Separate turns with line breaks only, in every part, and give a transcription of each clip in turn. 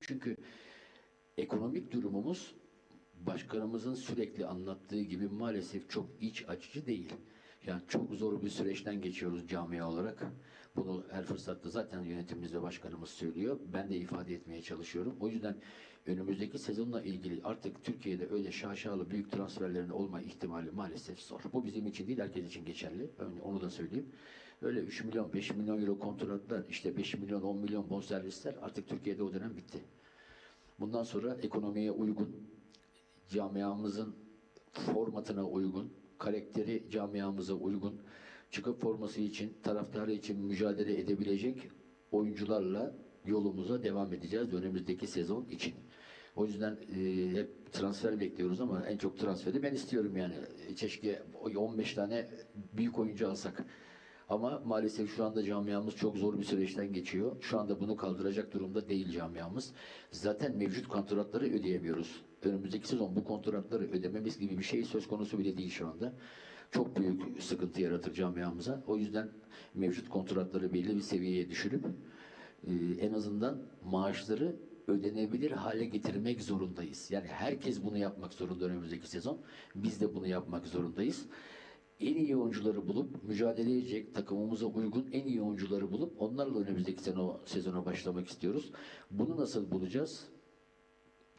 Çünkü ekonomik durumumuz başkanımızın sürekli anlattığı gibi maalesef çok iç açıcı değil. Yani çok zor bir süreçten geçiyoruz camia olarak. Bunu her fırsatta zaten yönetimimiz ve başkanımız söylüyor. Ben de ifade etmeye çalışıyorum. O yüzden önümüzdeki sezonla ilgili artık Türkiye'de öyle şaşalı büyük transferlerin olma ihtimali maalesef zor. Bu bizim için değil, herkes için geçerli. Onu da söyleyeyim. Öyle 3 milyon, 5 milyon euro kontratlar, işte 5 milyon, 10 milyon bonservisler artık Türkiye'de o dönem bitti. Bundan sonra ekonomiye uygun, camiamızın formatına uygun, karakteri camiamıza uygun, çıkıp forması için, taraftarı için mücadele edebilecek oyuncularla yolumuza devam edeceğiz önümüzdeki sezon için. O yüzden e, hep transfer bekliyoruz ama en çok transferi ben istiyorum yani. E, Keşke o 15 tane büyük oyuncu alsak. Ama maalesef şu anda camiamız çok zor bir süreçten geçiyor. Şu anda bunu kaldıracak durumda değil camiamız. Zaten mevcut kontratları ödeyemiyoruz. Önümüzdeki sezon bu kontratları ödememiz gibi bir şey söz konusu bile değil şu anda. Çok büyük sıkıntı yaratır camiamıza. O yüzden mevcut kontratları belli bir seviyeye düşürüp e, en azından maaşları ödenebilir hale getirmek zorundayız. Yani herkes bunu yapmak zorunda önümüzdeki sezon. Biz de bunu yapmak zorundayız en iyi oyuncuları bulup mücadele edecek takımımıza uygun en iyi oyuncuları bulup onlarla önümüzdeki sene, sezona başlamak istiyoruz. Bunu nasıl bulacağız?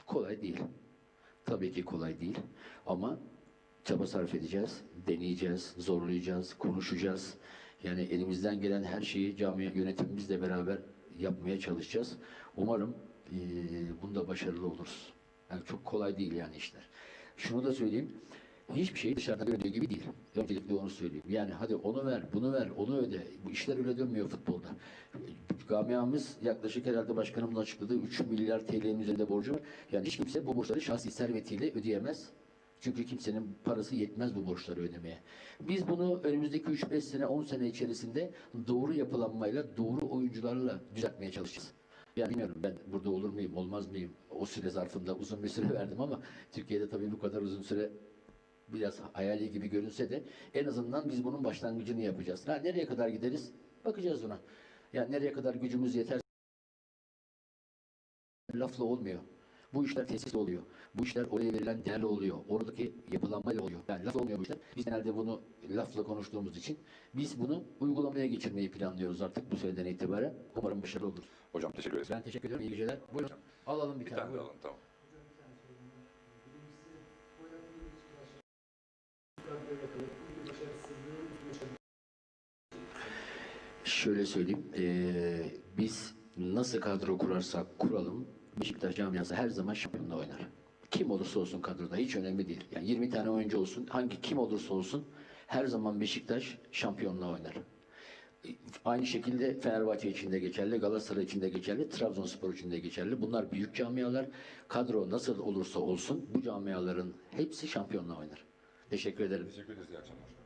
Kolay değil. Tabii ki kolay değil. Ama çaba sarf edeceğiz, deneyeceğiz, zorlayacağız, konuşacağız. Yani elimizden gelen her şeyi camia yönetimimizle beraber yapmaya çalışacağız. Umarım eee bunda başarılı oluruz. Yani çok kolay değil yani işler. Şunu da söyleyeyim. Hiçbir şey dışarıdan göründüğü gibi değil. Öncelikle onu söyleyeyim. Yani hadi onu ver, bunu ver, onu öde. Bu işler öyle dönmüyor futbolda. Camiamız yaklaşık herhalde başkanımın açıkladığı 3 milyar TL'nin üzerinde borcu var. Yani hiç kimse bu borçları şahsi servetiyle ödeyemez. Çünkü kimsenin parası yetmez bu borçları ödemeye. Biz bunu önümüzdeki 3-5 sene, 10 sene içerisinde doğru yapılanmayla, doğru oyuncularla düzeltmeye çalışacağız. Yani bilmiyorum ben burada olur muyum, olmaz mıyım? O süre zarfında uzun bir süre verdim ama Türkiye'de tabii bu kadar uzun süre biraz hayali gibi görünse de en azından biz bunun başlangıcını yapacağız. Ha, nereye kadar gideriz? Bakacağız ona. Yani nereye kadar gücümüz yeter lafla olmuyor. Bu işler tesisle oluyor. Bu işler oraya verilen değerle oluyor. Oradaki yapılanmayla oluyor. Yani laf olmuyor bu işler. Biz genelde bunu lafla konuştuğumuz için biz bunu uygulamaya geçirmeyi planlıyoruz artık bu seneden itibaren. Umarım başarılı olur.
Hocam teşekkür ederiz.
Ben teşekkür ediyorum. İyi geceler. Buyurun. Alalım bir,
Bir
tane.
tane alalım tamam.
Hocam bir tane sorun var. Birincisi oynadığınız Beşiktaş'ta yakaladık. Bir başarısızlığı, bir başarı.
Şöyle söyleyeyim. eee, biz nasıl kadro kurarsak kuralım Beşiktaş camiası her zaman şampiyonla oynar. Kim olursa olsun kadroda hiç önemli değil. Yani 20 tane oyuncu olsun, hangi kim olursa olsun her zaman Beşiktaş şampiyonla oynar. Aynı şekilde Fenerbahçe için de geçerli, Galatasaray için de geçerli, Trabzonspor için de geçerli. Bunlar büyük camialar. Kadro nasıl olursa olsun bu camiaların hepsi şampiyonla oynar. Teşekkür ederim.
Teşekkür ederiz.